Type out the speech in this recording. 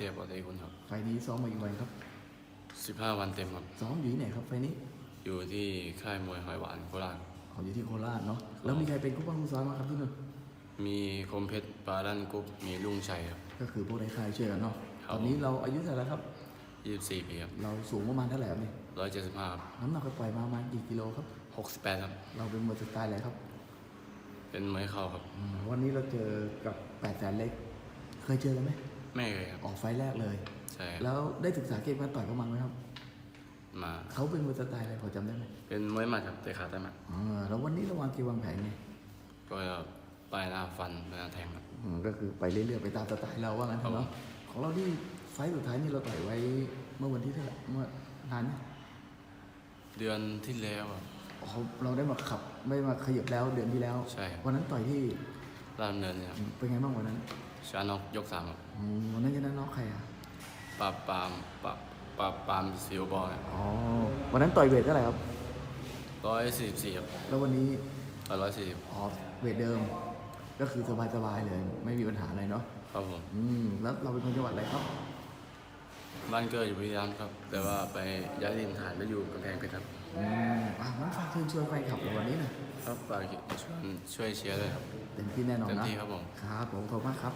ทียบกับไอ้คุณครับ ไฟล์นี้ซ้อมมากี่วันครับสิบห้าวันเต็มครับ ซ้อมอยู่ที่ไหนครับไฟล์นี้อยู่ที่ค่ายมวยหอยหวานโคราชอ๋ออยู่ที่โคราชเนาะ แล้วมีใครเป็นคู่ป้องคู่ซ้อมมางครับที่นู่น มีคมเพชรปาดันกุ๊กมีลุงชัยครับ ก็คือพวกในค่ายช่วยกันเนาะ ครับตอนนี้เราอายุเท่าไหร่แล้วครับยี่สิบสี่ปีครับเราสูงประมาณเท่าไหร่ครับเนี่ยร้อยเจ็ดสิบห้าน้ำหนักก็ปล่อยมาประมาณกี่กิโลครับหกสิบแปดครับ เราเป็นมวยสไตล์อะไรครับเป็นมวยเข่าครับ อืมวันนี้เราเจอกับแปดแสนเล็ก เคยเจอกันไหม ไม่เคยครับ ออกไฟล์แรกเลย ใช่ครับแล้วได้ศึกษาเกมการต่อยเขามาไหมครับ มาเขาเป็นมวยสไตล์อะไรพอจำได้ไหมเป็นมวยหมัดครับแต่ขาแต่หมัดอ่าแล้ววันนี้เราวางเกมวางแผนไงก็ปลายหน้าฟันปลายหน้าแทงครับ อืมก็คือไปเรื่อยๆไปตามสไตล์เราว่างั้นเถอะครัเนาะบของเราที่ไฟล์สุดท้ายนี่เราต่อยไว้เมื่อวันที่เท่าไหร่เมื่อนานไหมเดือนที่แล้วครับ อ๋อเราได้มาขับไม่มาขยับแล้วเดือนที่แล้ว ใช่ครับ วันนั้นต่อยที่รามเนินเนี่ยครับเป็นไงบ้างวันนั้น ชนะน็อกยกสามครับอืมวันนั้นชนะน็อกใครอะปราบปรามปราบปราบปรามซิลบอลอ๋อวันนั้นต่อยเวทเท่าไหร่ครับร้อยสี่สิบสี่ครับแล้ววันนี้ร้อยสี่สิบอ๋อเวทเดิม ก็คือสบายๆเลย ไม่มีปัญหาอะไรเนาะครับผม อืมแล้วเราเป็นคนจังหวัดอะไรครับ บ้านเกิดอยู่บุรีรัมย์ครับ แต่ว่าไปย้ายถิ่นฐานไปอยู่กำแพงเพชรครับ อืมอะงั้นฝากเชิญชวนแฟนคลับเราวันนี้หน่อยครับฝากช่วยช่วยเชียร์ด้วยครับ เต็มที่แน่นอนเต็มนะที่ครับผม ครับผมขอบคุณมากครับ